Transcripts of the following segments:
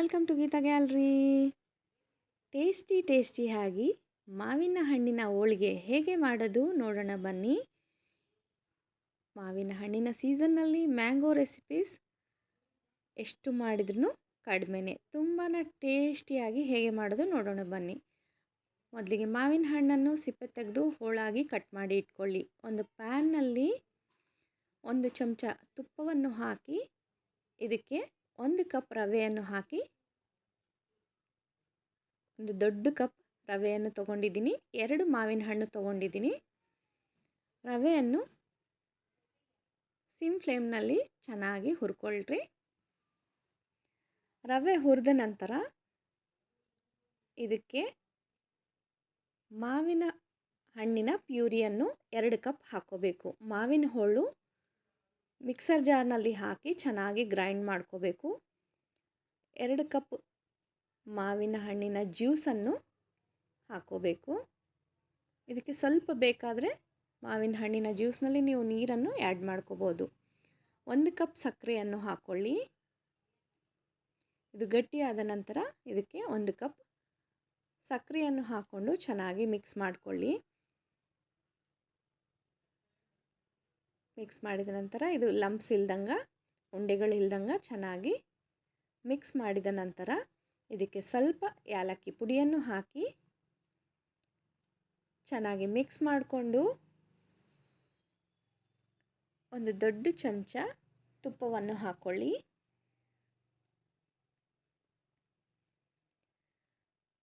Welcome to Geeta gallery tasty ಆಗಿ ಮಾವಿನ ಹಣ್ಣಿನ ಹೋಳಿಗೆ ಹೇಗೆ ಮಾಡೋದು ನೋಡೋಣ ಬನ್ನಿ. ಮಾವಿನ ಹಣ್ಣಿನ ಸೀಸನ್ನಲ್ಲಿ ಮ್ಯಾಂಗೋ ರೆಸಿಪೀಸ್ ಎಷ್ಟು ಮಾಡಿದ್ರೂ ಕಡಿಮೆನೇ. ತುಂಬಾ ಟೇಸ್ಟಿಯಾಗಿ ಹೇಗೆ ಮಾಡೋದು ನೋಡೋಣ ಬನ್ನಿ. ಮೊದಲಿಗೆ ಮಾವಿನ ಹಣ್ಣನ್ನು ಸಿಪ್ಪೆ ತೆಗೆದು ಹೋಳಾಗಿ ಕಟ್ ಮಾಡಿ ಇಟ್ಕೊಳ್ಳಿ. ಒಂದು ಪ್ಯಾನ್ನಲ್ಲಿ ಒಂದು ಚಮಚ ತುಪ್ಪವನ್ನು ಹಾಕಿ ಇದಕ್ಕೆ ಒಂದು ಕಪ್ ರವೆಯನ್ನು ಹಾಕಿ ಒಂದು ದೊಡ್ಡ ಕಪ್ ರವೆಯನ್ನು ತೊಗೊಂಡಿದ್ದೀನಿ. ಎರಡು ಮಾವಿನ ಹಣ್ಣು ತೊಗೊಂಡಿದ್ದೀನಿ. ರವೆಯನ್ನು ಸಿಮ್ ಫ್ಲೇಮ್ನಲ್ಲಿ ಚೆನ್ನಾಗಿ ಹುರ್ಕೊಳ್ರಿ. ರವೆ ಹುರಿದ ನಂತರ ಇದಕ್ಕೆ ಮಾವಿನ ಹಣ್ಣಿನ ಪ್ಯೂರಿಯನ್ನು ಎರಡು ಕಪ್ ಹಾಕ್ಕೋಬೇಕು ಮಾವಿನ ಹೋಳು ಮಿಕ್ಸರ್ ಜಾರ್ನಲ್ಲಿ ಹಾಕಿ ಚೆನ್ನಾಗಿ ಗ್ರೈಂಡ್ ಮಾಡ್ಕೋಬೇಕು. ಎರಡು ಕಪ್ ಮಾವಿನ ಹಣ್ಣಿನ ಜ್ಯೂಸನ್ನು ಹಾಕೋಬೇಕು. ಇದಕ್ಕೆ ಸ್ವಲ್ಪ ಬೇಕಾದರೆ ಮಾವಿನ ಹಣ್ಣಿನ ಜ್ಯೂಸ್ನಲ್ಲಿ ನೀವು ನೀರನ್ನು ಆ್ಯಡ್ ಮಾಡ್ಕೋಬೋದು. ಒಂದು ಕಪ್ ಸಕ್ಕರೆಯನ್ನು ಹಾಕ್ಕೊಳ್ಳಿ ಇದು ಗಟ್ಟಿಯಾದ ನಂತರ ಇದಕ್ಕೆ ಒಂದು ಕಪ್ ಸಕ್ಕರೆಯನ್ನು ಹಾಕ್ಕೊಂಡು ಚೆನ್ನಾಗಿ ಮಿಕ್ಸ್ ಮಾಡಿಕೊಳ್ಳಿ. ಮಿಕ್ಸ್ ಮಾಡಿದ ನಂತರ ಇದು ಲಂಪ್ಸ್ ಇಲ್ದಂಗೆ, ಉಂಡೆಗಳು ಇಲ್ದಂಗೆ ಚೆನ್ನಾಗಿ ಮಿಕ್ಸ್ ಮಾಡಿದ ನಂತರ ಇದಕ್ಕೆ ಸ್ವಲ್ಪ ಏಲಕ್ಕಿ ಪುಡಿಯನ್ನು ಹಾಕಿ ಚೆನ್ನಾಗಿ ಮಿಕ್ಸ್ ಮಾಡಿಕೊಂಡು ಒಂದು ದೊಡ್ಡ ಚಮಚ ತುಪ್ಪವನ್ನು ಹಾಕ್ಕೊಳ್ಳಿ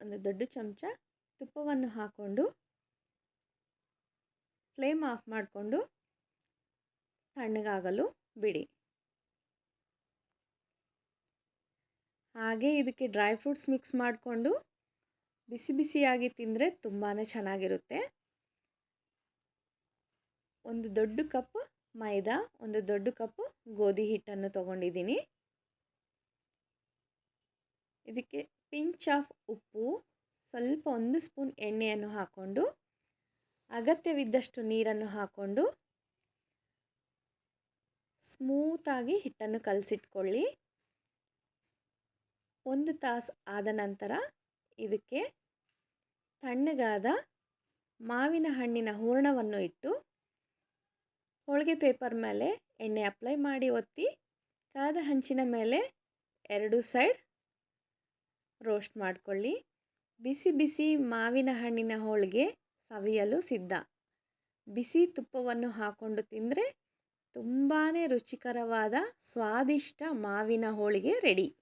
ಒಂದು ದೊಡ್ಡ ಚಮಚ ತುಪ್ಪವನ್ನು ಹಾಕ್ಕೊಂಡು ಫ್ಲೇಮ್ ಆಫ್ ಮಾಡಿಕೊಂಡು ತಣ್ಣಗಾಗಲು ಬಿಡಿ. ಹಾಗೆ ಇದಕ್ಕೆ ಡ್ರೈ ಫ್ರೂಟ್ಸ್ ಮಿಕ್ಸ್ ಮಾಡಿಕೊಂಡು ಬಿಸಿ ಬಿಸಿಯಾಗಿ ತಿಂದರೆ ತುಂಬಾ ಚೆನ್ನಾಗಿರುತ್ತೆ. ಒಂದು ದೊಡ್ಡ ಕಪ್ ಮೈದಾ, ಒಂದು ದೊಡ್ಡ ಕಪ್ ಗೋಧಿ ಹಿಟ್ಟನ್ನು ತಗೊಂಡಿದ್ದೀನಿ. ಇದಕ್ಕೆ ಪಿಂಚ್ ಆಫ್ ಉಪ್ಪು, ಸ್ವಲ್ಪ ಒಂದು ಸ್ಪೂನ್ ಎಣ್ಣೆಯನ್ನು ಹಾಕ್ಕೊಂಡು ಅಗತ್ಯವಿದ್ದಷ್ಟು ನೀರನ್ನು ಹಾಕ್ಕೊಂಡು ಸ್ಮೂತಾಗಿ ಹಿಟ್ಟನ್ನು ಕಲಸಿಟ್ಕೊಳ್ಳಿ. ಒಂದು ತಾಸು ಆದ ನಂತರ ಇದಕ್ಕೆ ತಣ್ಣಗಾದ ಮಾವಿನ ಹಣ್ಣಿನ ಹೂರಣವನ್ನು ಇಟ್ಟು ಹೋಳಿಗೆ ಪೇಪರ್ ಮೇಲೆ ಎಣ್ಣೆ ಅಪ್ಲೈ ಮಾಡಿ ಒತ್ತಿ ಕಾದ ಹಂಚಿನ ಮೇಲೆ ಎರಡು ಸೈಡ್ ರೋಸ್ಟ್ ಮಾಡಿಕೊಳ್ಳಿ. ಬಿಸಿ ಬಿಸಿ ಮಾವಿನ ಹಣ್ಣಿನ ಹೋಳಿಗೆ ಸವಿಯಲು ಸಿದ್ಧ. ಬಿಸಿ ತುಪ್ಪವನ್ನು ಹಾಕ್ಕೊಂಡು ತಿಂದರೆ ತುಂಬಾ ರುಚಿಕರವಾದ ಸ್ವಾದಿಷ್ಟ ಮಾವಿನ ಹೋಳಿಗೆ ರೆಡಿ